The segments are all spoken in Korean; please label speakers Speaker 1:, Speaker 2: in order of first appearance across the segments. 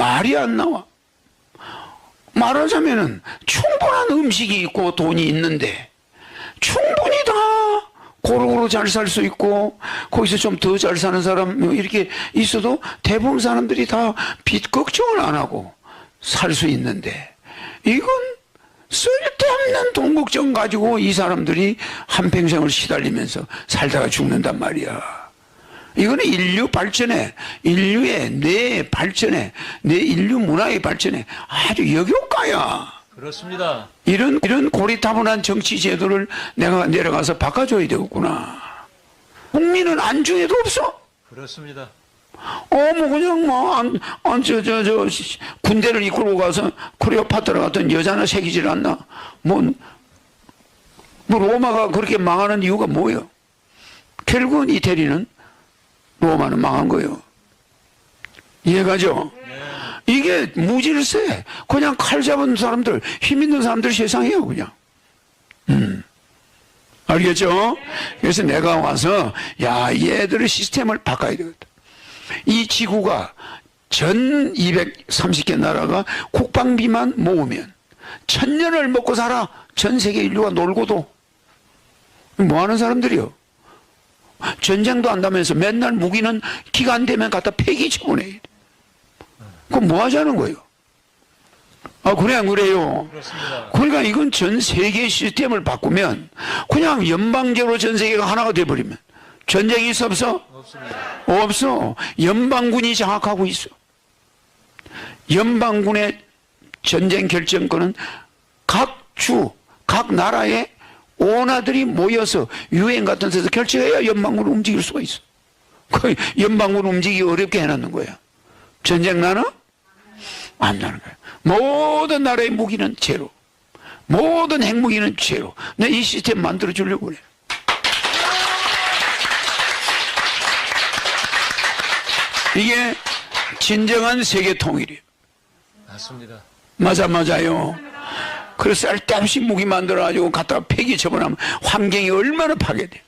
Speaker 1: 말이 안 나와. 말하자면은 충분한 음식이 있고 돈이 있는데 충분히 다 고루고루 잘 살 수 있고 거기서 좀 더 잘 사는 사람 뭐 이렇게 있어도 대부분 사람들이 다 빚 걱정을 안 하고 살 수 있는데 이건 쓸데없는 돈 걱정 가지고 이 사람들이 한평생을 시달리면서 살다가 죽는단 말이야. 이거는 인류 발전에, 인류의 내 발전에, 내 인류 문화의 발전에 아주 역효과야.
Speaker 2: 그렇습니다.
Speaker 1: 이런, 이런 고리타분한 정치 제도를 내가 내려가서 바꿔줘야 되겠구나. 국민은 안중에도 없어.
Speaker 2: 그렇습니다.
Speaker 1: 어, 뭐, 그냥 뭐, 안, 안, 저, 저, 군대를 이끌고 가서 크레오파트라 같은 여자나 새기질 않나. 뭐, 뭐, 로마가 그렇게 망하는 이유가 뭐예요? 결국은 이태리는 로마는 망한 거예요. 이해가죠? 이게 무질서 그냥 칼 잡은 사람들, 힘 있는 사람들 세상이에요, 그냥. 음. 알겠죠? 그래서 내가 와서, 야, 얘들의 시스템을 바꿔야 되겠다. 이 지구가 전 230개 나라가 국방비만 모으면 천년을 먹고 살아. 전 세계 인류가 놀고도. 뭐 하는 사람들이요? 전쟁도 한다면서 맨날 무기는 기간 되면 갖다 폐기 처분해. 그럼 뭐 하자는 거예요? 아, 그래, 안 그래요?
Speaker 2: 그렇습니다.
Speaker 1: 그러니까 이건 전 세계 시스템을 바꾸면 그냥 연방제로 전 세계가 하나가 돼버리면 전쟁이 있어 없어?
Speaker 2: 없습니다.
Speaker 1: 없어. 연방군이 장악하고 있어. 연방군의 전쟁 결정권은 각 주, 각 나라의 오나들이 모여서 유엔 같은 데서 결정해야 연방군을 움직일 수가 있어. 그 연방군 움직이기 어렵게 해놨는 거야. 전쟁 나나? 안 나는 거야. 모든 나라의 무기는 제로. 모든 핵무기는 제로. 내 이 시스템 만들어 주려고 그래. 이게 진정한 세계 통일이에요.
Speaker 2: 맞습니다.
Speaker 1: 맞아, 맞아요. 그래서 쓸데없이 무기 만들어가지고 갖다가 폐기 처분하면 환경이 얼마나 파괴돼.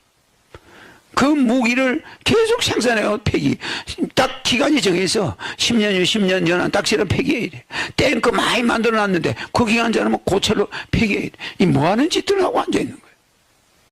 Speaker 1: 그 무기를 계속 생산해요, 폐기. 딱 기간이 정해서 10년이면 10년 전에 딱 지나 폐기해야 돼. 탱크 많이 만들어 놨는데 그 기간 지나면 고철로 폐기해야 돼. 이 뭐 하는 짓들 하고 앉아있는 거야.